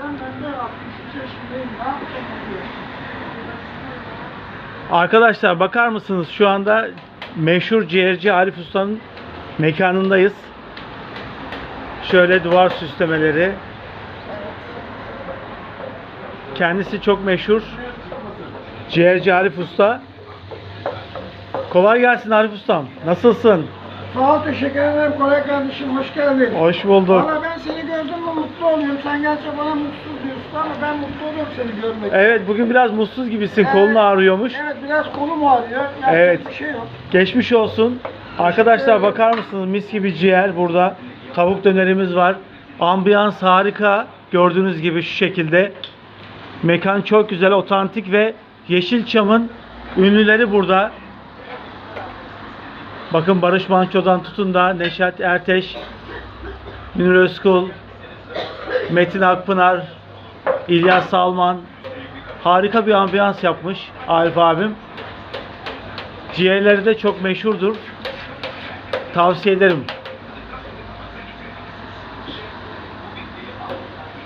Sen ben de 63 yaşındayım. Ne yapacağım diyor. Arkadaşlar bakar mısınız şu anda meşhur ciğerci Arif Usta'nın mekanındayız. Şöyle duvar süslemeleri. Kendisi çok meşhur. Ciğerci Arif Usta. Kolay gelsin Arif Ustam. Nasılsın? Sağ ol teşekkür ederim Koray kardeşim. Hoş geldin. Hoş bulduk. Valla ben seni oluyorum. Sen gerçi bana mutsuz diyorsun ama ben mutlu oluyorum seni görmek. Evet bugün biraz mutsuz gibisin. Evet. Kolun ağrıyormuş. Evet biraz kolum ağrıyor. Yapacak Evet. bir şey yok. Geçmiş olsun. Arkadaşlar bakar mısınız mis gibi ciğer burada. Tavuk dönerimiz var. Ambiyans harika. Gördüğünüz gibi şu şekilde. Mekan çok güzel, otantik ve Yeşilçam'ın ünlüleri burada. Bakın Barış Manço'dan tutun da Neşet Erteş, Münir Özkul, Metin Akpınar, İlyas Salman harika bir ambiyans yapmış Arif abim. Ciğerleri de çok meşhurdur. Tavsiye ederim.